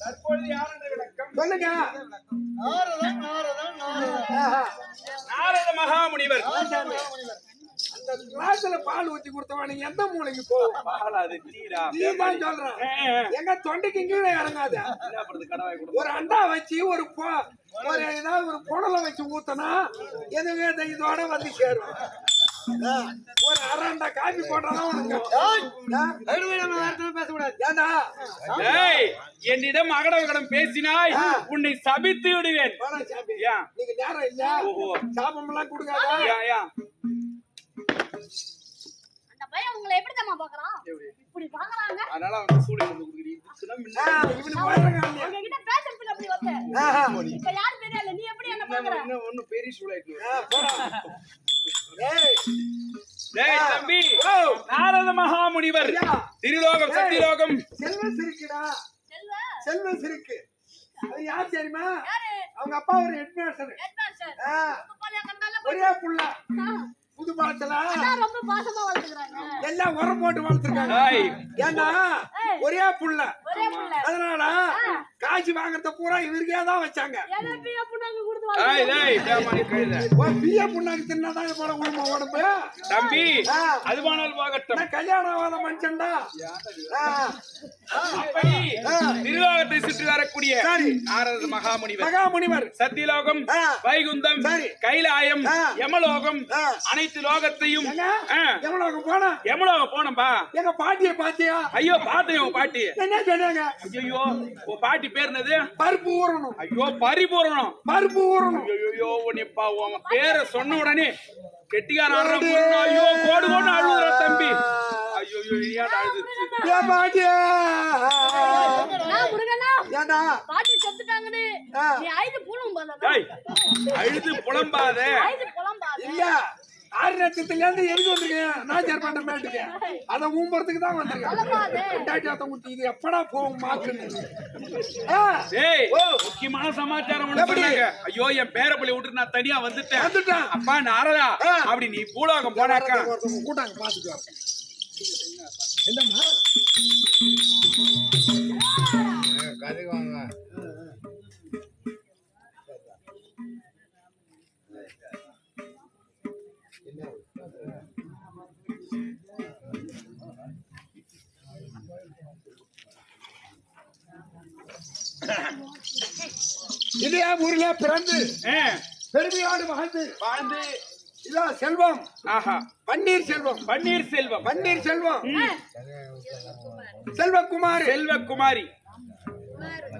தற்பொழுது யார் என்ற விளக்கம்? சொல்லுங்க. நாரத மகாமுனிவர். அந்த கிளாஸ்ல பால் ஊத்தி கொடுத்தவன் நீங்க எந்த மூலைக்கு போகும் சொல்றேன். எங்க தொண்டைக்கு கீழே இறங்காத. ஒரு அண்டா வச்சு ஒரு ஒரு ஏதாவது ஒரு புடலை வச்சு ஊத்தனா எதுவே இதோட வந்து சேரும். ஒரு அரை அண்டா காபி போட்டாதான் உனக்கு? பேசக்கூடாது. ஏண்டா? ஏய் என்னிடம் அகடவகடம் பேசினாய் உன்னை சபித்து விடுவேன். நீங்க நேரம் இல்ல. சாபம் எல்லாம் கொடுக்காத. பையன் உங்களை எப்படி? பாக்குறான் இப்படி பாக்குறாங்க அதனால அவன் சூடு கொண்டு கொடுக்குறீங்க ஆ, இவனுக்கு வர்றங்க இல்லையா? உங்ககிட்ட பேசுறதுக்கு அப்படி வந்து ஆஹா. இப்ப யாரு தெரியல நீ எப்படி என்ன பாக்குற இன்னும் ஒன்னும் பெரிய சூடாயிட்டு டேய் தம்பி. ஓ. நாரத மகாமுனிவர். திருலோகம் சத்தியலோகம். செல்வ சிரிக்குடா. செல்வ? செல்வ சிரிக்கு. அது யார் தெரியுமா? யாரு? அவங்க அப்பா ஒரு ஹெட் மாஸ்டர் ஒரே புள்ள. பாலத்துல அதான் ரொம்ப பாசமா வளர்த்துக்கிறாங்க. எல்லாம் உரம் போட்டு வளர்த்துருக்காங்க. ஏய். ஏன்னா ஒரே புள்ள. அதனால காசு வாங்குறத பூரா இவருக்கே தான் வச்சாங்க. பியா புண்ணாக்கு தின்னாதான் போல உடம்பு உடம்பு தம்பி. அது போனால் போகட்டும் நான் கல்யாணம் ஆகாத மனுஷன்டா? திருலோகத்தை சுற்றி வரக்கூடிய சரி. நாரத மகாமுனிவர். மகாமுனிவர். சத்தியலோகம். வைகுந்தம். கைலாயம். யமலோகம். அனைத்து லோகத்தையும் எங்க ஆ. எவ்வளவு போனா? யமலோகம் போனப்பா எங்க பாட்டிய பாத்தியா? ஐயோ பார்த்தேன் உன் பாட்டி. என்ன சொன்னாங்க ஐயோ பாட்டி பேர் என்னது? பருப்பு ஊறணும். ஐயோ பரிபூரணம் பருப்பு ஊறணும். ஐயோ உன்னைப்பா உன் பேரை சொன்ன உடனே கெட்டிக்கார ஐயோ கோடு கோடு அழுகுற தம்பி. ஐயோ அழுது ஏன் பாட்டியா? ஏண்டா? பாட்டி செத்துட்டாங்கன்னு. நீ அழுது புலம்பாத. இல்ல. ஆறு லட்சத்துல இருந்து எதுக்கு வந்திருக்கேன். நாச்சார் பண்ற மேட்டுக்கு. அத ஊம்பறதுக்கு தான் வந்திருக்கேன். ரெண்டாயிரத்தி ஊத்தி. இது எப்படா போகும் ஏய் முக்கியமான சமாச்சாரம் எப்படி? ஐயோ என் பேரப்பள்ளி விட்டு நான் தனியா வந்துட்டேன். வந்துட்டேன். அப்பா நாரதா ஆ. அப்படி நீ பூலோகம் போனாக்கா. கூட்டாங்க பாத்துக்கோ என்னம்மா? இதே ஊர்ல பிறந்து பெருமையோடு வாழ்ந்து வாழ்ந்து. இதோ செல்வம். ஆஹா. பன்னீர் செல்வம். பன்னீர் செல்வம். பன்னீர் செல்வம். செல்வகுமார். செல்வகுமாரி.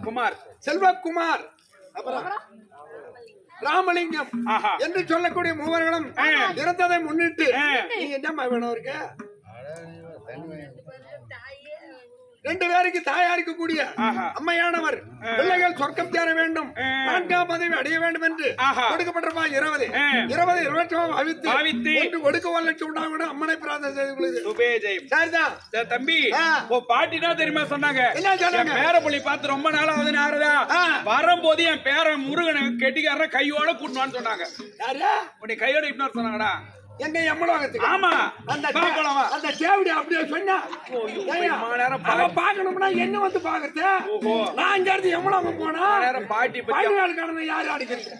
குமார். செல்வகுமார். அப்புறம்? ராமலிங்கம் என்று சொல்லக்கூடிய மூவர்களும். இறந்ததை முன்னிட்டு. நீங்க என்னம்மா வேணும் இருக்கு ரெண்டு பேருக்கு தாயா இருக்கக்கூடிய. அம்மையானவர் பிள்ளைகள் சொர்க்கம் சேர வேண்டும். நான்காம் பதவி அடைய வேண்டும் என்று ஆஹா. கொடுக்கப்பட்டிருப்பா இருபது. இருபது இருபத்தி அவித்து அவித்து. கொடுக்க ஒரு லட்சம் உண்டாக அம்மனை பிரார்த்தனை செய்து கொள்ளுது சரிதான் தம்பி பாட்டி தான் தெரியுமா சொன்னாங்க என்ன சொன்னாங்க? பேரப்புள்ளி பார்த்து ரொம்ப நாள் ஆகுது நாரதா. வரும்போது என் பேரன் முருகனை கெட்டிக்காரன் கையோட கூட்டுவான்னு சொன்னாங்க யாரு உன்னை கையோட இப்படி சொன்னாங்கடா எங்க எம்மலோகத்துக்கு ஆமா. அந்த வா. அந்த தேவடி அப்படியே சொன்னா நேரம் பாக்கணும்னா என்ன வந்து பாக்குறது. நான் இங்க இருந்து எம்மலோகம் போனா நேரம் பாட்டி நாடு கடனை யாரு அடிக்கிறது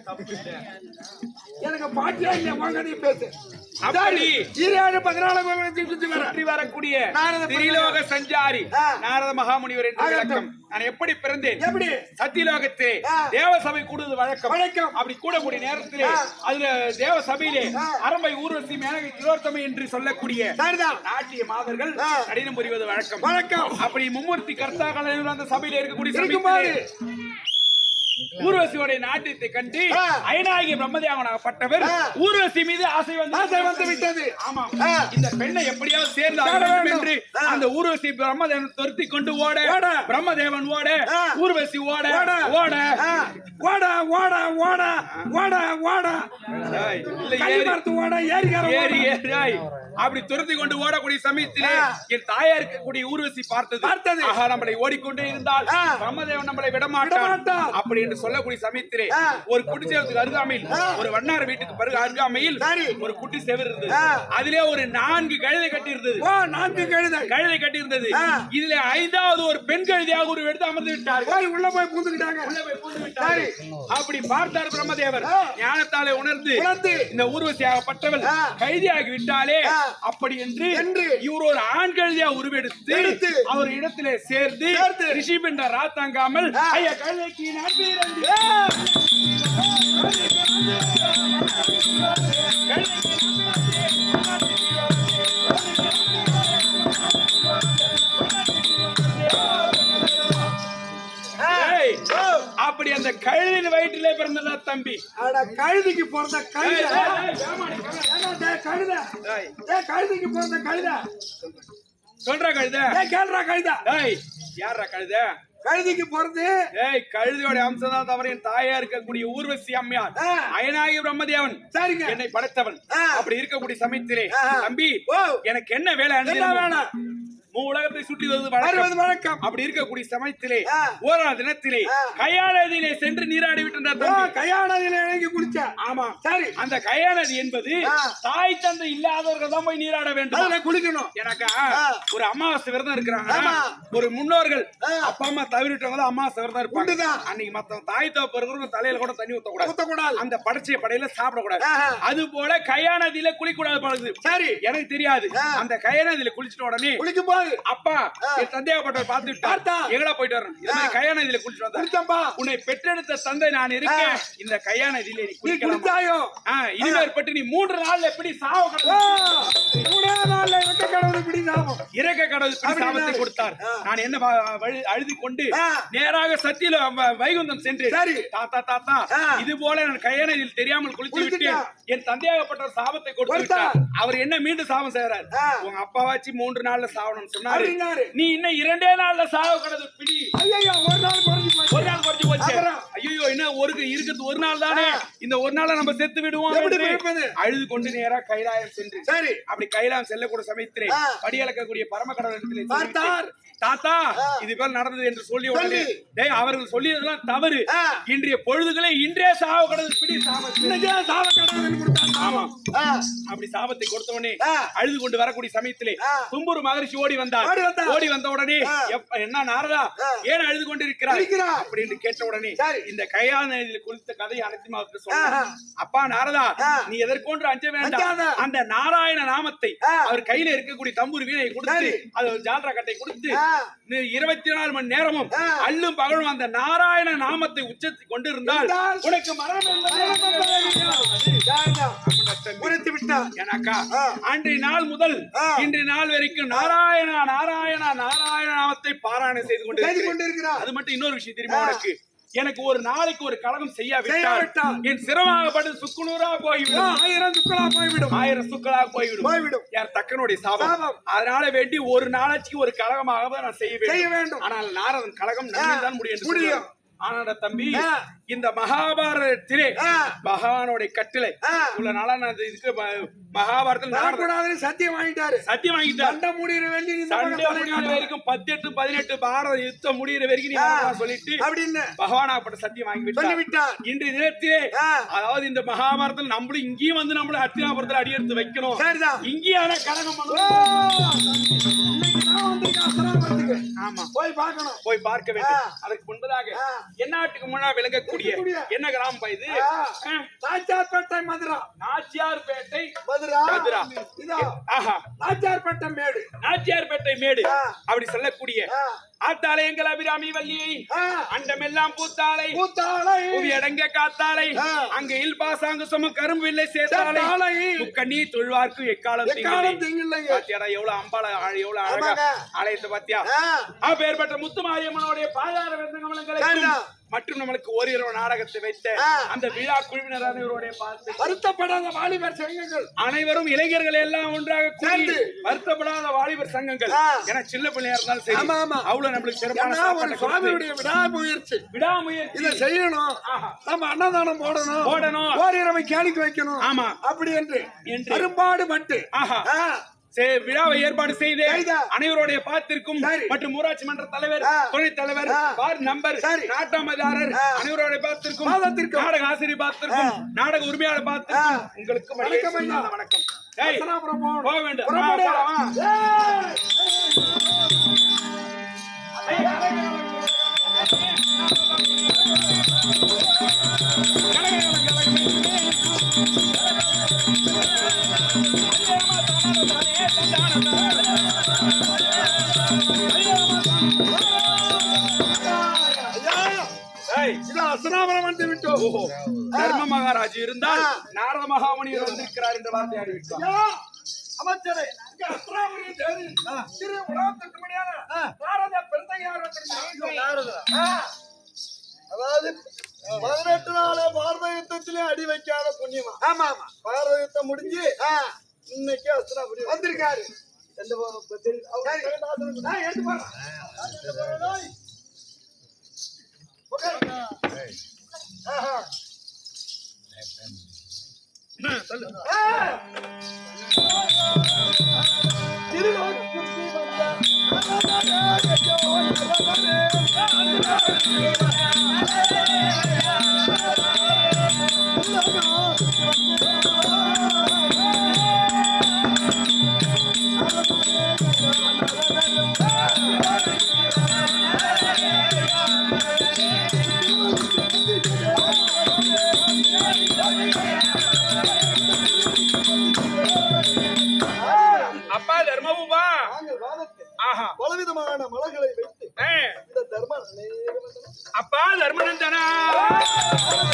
எனக்கு பாட்டியா இல்ல உங்கதையும் பேசு. பதினாலு வரக்கூடிய திரிலோக சஞ்சாரி. நாரத மகாமுனிவர் என்று நான் எப்படி பிறந்தேன்? எப்படி? சத்தியலோகத்தே. ஆ. தேவசபை கூடுவது வழக்கம். வழக்கம். அப்படி கூடக்கூடிய நேரத்திலே. அதுல தேவசபையிலே ஆ. அரம்பை ஊர்வசி மேனகை திலோத்தமை என்று சொல்லக்கூடிய நாட்டிய மாதர்கள். கடினம் புரிவது வழக்கம் வழக்கம். அப்படி மும்மூர்த்தி கர்த்தாக்கள் அந்த சபையில இருக்கக்கூடிய ஊர்வசியோட நாட்டியத்தை கண்டு. ஐநாயகி பிரம்மதேவனாகப்பட்டவர். ஊர்வசி மீது ஆசை வந்து ஆசை வந்து விட்டது ஆமா. இந்த பெண்ணை எப்படியாவது சேர்ந்து. என்று. அந்த ஊர்வசி பிரம்மதேவன் துரத்தி கொண்டு ஓட. பிரம்மதேவன் ஓட. ஊர்வசி ஓட ஓட. ஓட ஓடா ஓடா ஓடா ஓடா ஓடா ஏறி ஏறி அப்படி துரத்தி கொண்டு ஓடக்கூடிய சமயத்திலே. என் தாயா இருக்கக்கூடிய ஊர்வசி பார்த்தது பார்த்தது. நம்மளை ஓடிக்கொண்டே இருந்தால். பிரம்மதேவன் நம்மளை. விடமாட்டான் அப்படி என்று சொல்லக்கூடிய சமயத்திலே. ஒரு குட்டி சேவத்துக்கு அருகாமையில். ஒரு வண்ணார வீட்டுக்கு பிறகு அருகாமையில். ஒரு குட்டி சேவர் இருந்தது. அதிலே ஒரு நான்கு கழுதை கட்டி இருந்தது நான்கு கழுதை கழுதை கட்டி இருந்தது. இதுல ஐந்தாவது ஒரு பெண் கழுதையாக ஒரு எடுத்து அமர்ந்து விட்டார்கள் உள்ள போய் பூந்துக்கிட்டாங்க உள்ள போய் பூந்து விட்டார்கள். அப்படி பார்த்தார் பிரம்மதேவர். ஞானத்தாலே உணர்ந்து இந்த ஊர்வசியாகப்பட்டவள் ஆ. கைதியாகி விட்டாலே. அப்படி என்று இவர் ஒரு ஆண் கழுதியா உருவெடுத்து அவர் இடத்திலே சேர்ந்து ரிஷிப் என்ற ராத்தாங்காமல். ஐயா கழுதைக்கு. ஏய், அப்படி அந்த கழுதின் வயிற்றிலே பிறந்ததா தம்பி? அட கழுதைக்கு பிறந்த கழுதை. கழுதை. கழுதைக்கு பிறந்த கழுதை. சொல்றா கழுத. கேள்றா கழுதை. யாரா கழுத? கழுதைக்கு பிறந்து ஏய் கழுதையோட அம்சம் தான் தவிர என் தாயா இருக்கக்கூடிய ஊர்வசி அம்மையார். அயனாகி பிரம்மதேவன். சரிங்க. என்னை படைத்தவன். அப்படி இருக்கக்கூடிய சமயத்திலே. தம்பி ஓ. எனக்கு என்ன வேலை என்ன வேணும் உலகத்தை சுற்றி வருவது வழக்கம் வணக்கம் அப்படி இருக்கக்கூடிய சமயத்திலே. ஓரான தினத்திலே ஆ. கையாளதிலே சென்று நீராடி விட்டார் கையானதில் இறங்கி குடிச்ச ஆமா சரி அந்த கையானது என்பது. தாய் தந்தை இல்லாதவர்கள் தான் போய் நீராட வேண்டும் அதுல குளிக்கணும் எனக்கா. ஒரு அமாவாசை விரதம் இருக்கிறாங்க. ஒரு முன்னோர்கள். அப்பா அம்மா தவிர்த்தவங்க தான் அமாவாசை விரதம் இருப்பாங்க. அன்னைக்கு மத்த தாய் தோப்பு இருக்கிறவங்க தலையில கூட தண்ணி ஊத்தக்கூடாது ஊத்தக்கூடாது அந்த படைச்சிய படையில சாப்பிடக்கூடாது. அது போல கயாநதியில குளிக்கூடாது பழகுது சரி எனக்கு தெரியாது. அந்த கயாநதியில குளிச்சிட்ட உடனே குளிக்கும் போது அப்பா. என் சந்தேகப்பட்டவர் பார்த்து பார்த்தா. எங்கடா போயிட்டு வரணும் இது மாதிரி வந்தேன் குளிச்சம்பா உன்னை பெற்றெடுத்த தந்தை நான் இருக்கேன். இந்த கயாநதியில நீ நீ குளிக்கலாம் குளிச்சாயோ இனிமேற்பட்டு நீ மூன்று நாள்ல எப்படி சாவ ஓ, மூணே நாள்ல இறக்க கடவுள் இப்படி சாபம் இறக்க கடவுள். சாபத்தை கொடுத்தார். நான் என்ன அழுது கொண்டு. நேராக சத்தியில வைகுந்தம் சென்று சரி. தாத்தா தாத்தா. இது போல நான் கையணையில் தெரியாமல் குளித்து விட்டு குளித்துட்டா. என் தந்தையாகப்பட்டவர் சாபத்தை கொடுத்து. விட்டார் அவர் என்ன மீண்டும் சாபம் செய்யறார். உங்க அப்பாவாச்சு மூன்று நாள்ல சொன்னாரு. நீ இன்னும் இரண்டே நாள்ல சாவ கடவுள் பிடி ஐயோ ஒரு நாள் குறைஞ்சு போச்சு ஒரு நாள் குறைஞ்சு போச்சு? ஐயோ என்ன ஒரு இருக்குது ஒரு நாள் தானே. இந்த ஒரு நாள நம்ம செத்து விடுவோம்? அழுது கொண்டு நேரா கைலாயம் சென்று சரி அப்படி கைலாம் செல்லக்கூடிய சமயத்திலே. படியளக்கக்கூடிய பரம கடவுளத்திலே பார்த்தார். தாத்தா. இது போல நடந்தது என்று சொல்லி உடனே. டேய் அவர்கள் சொல்லியதெல்லாம் தவறு. இன்றைய பொழுதுகளை இன்றே சாவ கடவுள் பிடி சாவ அப்படி சாபத்தை கொடுத்த உடனே. அழுது கொண்டு வரக்கூடிய சமயத்திலே. தும்புரு மகரிஷி ஓடி வந்தார் ஓடி வந்த உடனே என்ன நாரதா. ஏன் அழுது கொண்டு இருக்கிறார். அப்படின்னு கேட்ட உடனே. இந்த கையாளதில் குறித்த கதையை அனைத்தும் அவருக்கு ஆஹா. சொன்னார் அப்பா நாரதா. நீ எதற்கொன்று அஞ்ச. வேண்டாம் அந்த நாராயண நாமத்தை. அவர் கையில இருக்கக்கூடிய தம்பூர் வீணை கொடுத்து. அது ஜால்ரா கட்டை கொடுத்து இருபத்தி நாலு மணி நேரமும். அல்லும் பகலும் அந்த நாராயண நாமத்தை உச்சத்தி கொண்டிருந்தால் உனக்கு மரணம் எனக்கா. அன்றைய நாள் முதல். இன்றைய நாள் வரைக்கும் நாராயணா நாராயணா நாராயண நாமத்தை பாராயணம் செய்து கொண்டு அது மட்டும் இன்னொரு விஷயம் தெரியுமா. உனக்கு எனக்கு ஒரு நாளைக்கு ஒரு கலகம் செய்யாவிட்டால் என் சிரமாகப்பட்டு சுக்குநூறா போய்விடும். ஆயிரம் துக்களா போய்விடும். ஆயிரம் சுக்களா போய்விடும். போய்விடும். யார் தக்கனுடைய சாபம். அதனால வேண்டி ஒரு நாளைக்கு ஒரு கலகமாக நான் செய்ய வேண்டும். ஆனால் நாரதன் கலகம் நன்மைதான் முடியும் முடியும். ஆனாடா தம்பி. இந்த மகாபாரதத்திலே. பகவானுடைய கட்டளை. இவ்வளவு நாளா நான் இது- இதுக்கு மகாபாரதத்தில் வரக்கூடாதுன்னு சத்தியம் வாங்கிட்டாரு சத்தியம் வாங்கிட்டார் சண்டை முடிகிற பக்கம் சண்டை முடிகிற. வரைக்கும் பதினெட்டு பதினெட்டு பாரத யுத்தம் முடிகிற வரைக்கும் நீ சொல்லிட்டு அப்படின்னு பகவானாப்பட்ட சத்தியம் வாங்கி சொல்லி விட்டார் இன்றைய தினத்திலே. அதாவது இந்த மகாபாரதத்தில் நம்மளும் இங்கேயும் வந்து நம்மளும் அத்தினாபுரத்தில் அடி எடுத்து வைக்கணும் சரிதான் இங்கேயான கழகம் ஓ! பண்ணணும். ஆமா போய் பார்க்கணும் போய் பார்க்க வேண்டும் ஆ. அதுக்கு முன்பதாக ஆ. எந்நாட்டுக்கு முன்னா விளங்கக்கூடிய. என்ன கிராமம் இது. நாச்சியார்பேட்டை மதுரா நாச்சியார்பேட்டை மதுரா மதுரா. நாச்சியார்பேட்டை மேடு நாச்சியார்பேட்டை மேடு. அப்படி சொல்லக்கூடிய ஆ. ஆத்தாளை எங்கள் அபிராமி வள்ளி ஆ. அண்டமெல்லாம் பூத்தாளை பூத்தாளை புவி அடங்க காத்தாளை ஆ. அங்க இல் பாசாங்கு சும கரும்பு சேர்த்தாளை சேர்த்தாளை. முக்கண்ணி தொழ்வார்க்கு எக்காலம் எக்காலம். திங்கில்லைங்க பாத்தியாடா எவ்வளவு அம்பால எவ்வளவு அழகா. ஆலயத்தை பாத்தியா. அப்பேற்பட்ட முத்து மாரியம்மனுடைய பாதார விருந்தகமலங்களுக்கும் சரிதான். மற்றும் நம்மளுக்கு ஓரிரு நாடகத்தை வைத்த. அந்த விழா குழுவினர் அனைவருடைய பார்த்து வருத்தப்படாத வாலிபர் சங்கங்கள் அனைவரும் இளைஞர்கள் எல்லாம் ஒன்றாக கூடி. வருத்தப்படாத வாலிபர் சங்கங்கள். ஏன்னா சின்ன பிள்ளையா இருந்தாலும் சரி ஆமா, ஆமா. அவ்வளவு நம்மளுக்கு சிறப்பான சுவாமியுடைய விடாமுயற்சி விடாமுயற்சி இதை செய்யணும். நம்ம அன்னதானம் போடணும் போடணும். ஓரிரவை கேளிக்கை வைக்கணும் ஆமா. அப்படி என்று. அரும்பாடு மட்டு ஆஹா. விழாவை ஏற்பாடு செய்து. அனைவருடைய சரி. மற்றும் ஊராட்சி மன்ற தலைவர். துணைத் தலைவர். Ward number. நாட்டாமதாரர். அனைவருடைய பாதத்திற்கும். நாடக ஆசிரியர் பாத்திற்கும் நாடக உரிமையாளர் பாத்திற்கும் ஆ. உங்களுக்கு வணக்கம் வணக்கம். போக வேண்டும் அஸ்தனாபுரம் வந்து விட்டோம். ஓஹோ. தர்ம மகாராஜ் இருந்தால். நாரத மகாமுனிவர் வந்திருக்கிறார் என்ற வார்த்தை அறிவித்தார் அமைச்சரே அஸ்தனாபுரம் தேடி திரு. பெருந்தையார் வந்திருக்கிறார். ஆ. அதாவது பதினெட்டு நாள பாரத யுத்தத்திலே அடி வைக்காத புண்ணியமா? ஆமா ஆமா. பாரத யுத்தம் முடிஞ்சு இன்னைக்கு அஸ்திராபுரி வந்திருக்காரு. எந்த பக்கம் இப்ப அப்பா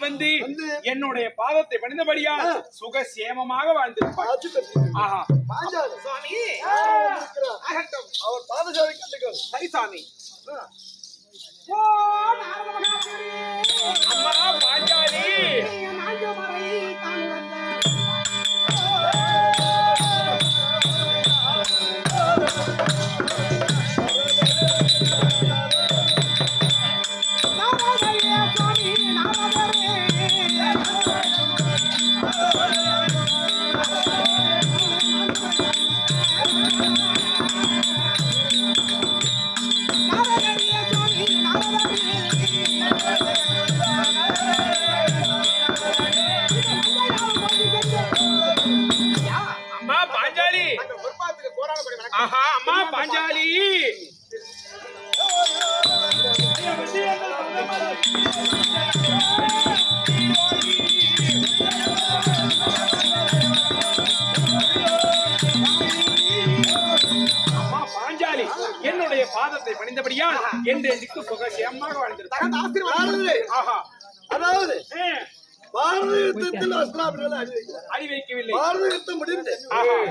ஓடி வந்து என்னுடைய பாதத்தை பணிந்தபடியா ஆ. சுகசேமமாக வாழ்ந்திருப்பார். ஆஹா. சுவாமி. அவர் பாதசாலை கண்டுகள் சரி. அம்மா பாஞ்சாலி. பணிந்தபடியால் சுகசேமாக வாழ்ந்திருந்தார் தகுந்த ஆசீர்வாதம் நாரதரே, ஆஹா. அதாவது பாரத யுத்தத்தில் அஸ்திராபுரிகளை அடி வைக்கவில்லை பாரத யுத்தம் முடிந்து.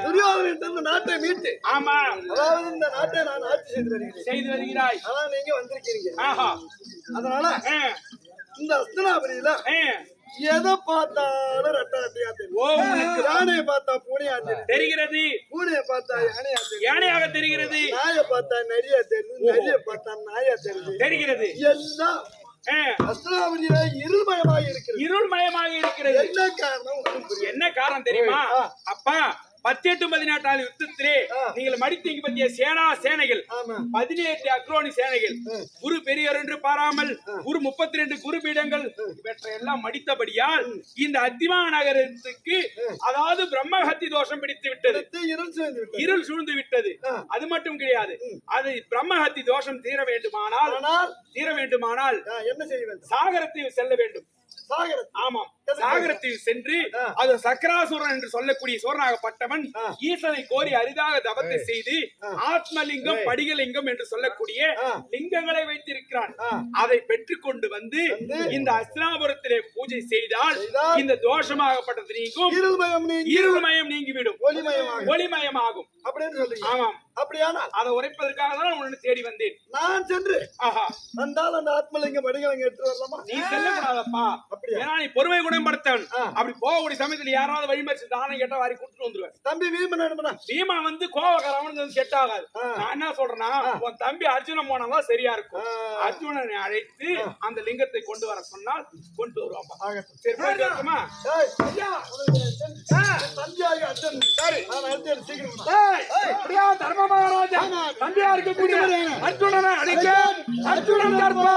துரியோதனிடம் இந்த நாட்டை மீட்டு. ஆமா. அதாவது இந்த நாட்டை நான் ஆட்சி செய்து வருகிறேன். செய்து வருகிறாய். ஆனா நீங்க வந்திருக்கீங்க ஆஹா. அதனால இந்த அஸ்தினாபுரியில எதை பார்த்தாலும் ரெட்ட ரெட்டையா தெரியும் யானையை பார்த்தா பூனையா தெரியும் தெரிகிறது. பூனையை பார்த்தா யானையா தெரியும் யானையாக தெரிகிறது. நாயை பார்த்தா நரியா தெரியுது. நரியை பார்த்தா நாயா தெரியுது. தெரிகிறது. எல்லாம் அஸ்தினாபுரியில இருள்மயமாக இருக்கிறது. இருள் மயமாக இருக்கிறது. என்ன காரணம். என்ன காரணம் தெரியுமா. அப்பா பத்தெட்டு பதினெட்டாவது யுத்தத்திலே. நீங்கள் மடித்தீங்க பத்திய சேனா சேனைகள் பதினெட்டு அக்ரோனி சேனைகள். குரு பெரியவர் என்று பாராமல் குரு முப்பத்தி ரெண்டு குருபீடங்கள் இவற்றை எல்லாம் மடித்தபடியால் இந்த அத்திமா நகரத்துக்கு அதாவது பிரம்மஹத்தி தோஷம் பிடித்து விட்டது. இருள் சூழ்ந்து விட்டது. அது மட்டும் கிடையாது. அது பிரம்மஹத்தி தோஷம் தீர வேண்டுமானால் தீர வேண்டுமானால் என்ன செய்ய வேண்டும்? சாகரத்தை செல்ல வேண்டும். சாகரம் ஆமாம். சாகரத்தில் சென்று அது சக்கராசுரன் என்று சொல்லக்கூடிய சூரனாகப்பட்டவன் ஈசனை கோரி அரிதாக தவத்தை செய்து ஆத்மலிங்கம் படிகலிங்கம் என்று சொல்லக்கூடிய லிங்கங்களை வைத்திருக்கிறான். அதை பெற்றுக்கொண்டு வந்து இந்த அஸ்தினாபுரத்திலே பூஜை செய்தால் இந்த தோஷமாகப்பட்டது நீங்கும். இருள்மயம் நீங்கி இருள்மயம் நீங்கிவிடும். ஒளிமயமாக ஒளிமயமாகும். அப்படின்னு சொல்றீங்க. ஆமாம். அப்படியானால் அதை உரைப்பதற்காக தான் உன்னை தேடி வந்தேன். நான் சென்று ஆஹா. வந்தால் அந்த ஆத்மலிங்க படிகளை எடுத்து வரலாமா? நீ செல்லக்கூடாதப்பா. அப்படியா? ஏன்னா நீ பொறுமை குணப்படுத்தவன் ஆ. அப்படி போகக்கூடிய சமயத்துல யாராவது வழிமறிச்சு தானம் கேட்டா வாரி கூட்டிட்டு வந்துருவேன். தம்பி வீமன் பீமா வந்து கோவக்காரவனுக்கு வந்து செட் ஆகாது. நான் என்ன சொல்றேன்னா உன் தம்பி அர்ஜுனன் போனாதான் சரியா இருக்கும். அர்ஜுனனை அழைத்து அந்த லிங்கத்தை கொண்டு வர சொன்னால் கொண்டு வருவாப்பா சரி போயிட்டு வரட்டுமா? ஏய், ஐயா, தம்பியாக அர்ஜுன். சரி. நான் அர்ஜுன் சீக்கிரம். வா. ஏய், அப்படியா தர்ம மகாராஜா? தம்பியா இருக்கக்கூடிய அர்ஜுனனை அடிக்க அர்ஜுனன் கற்பா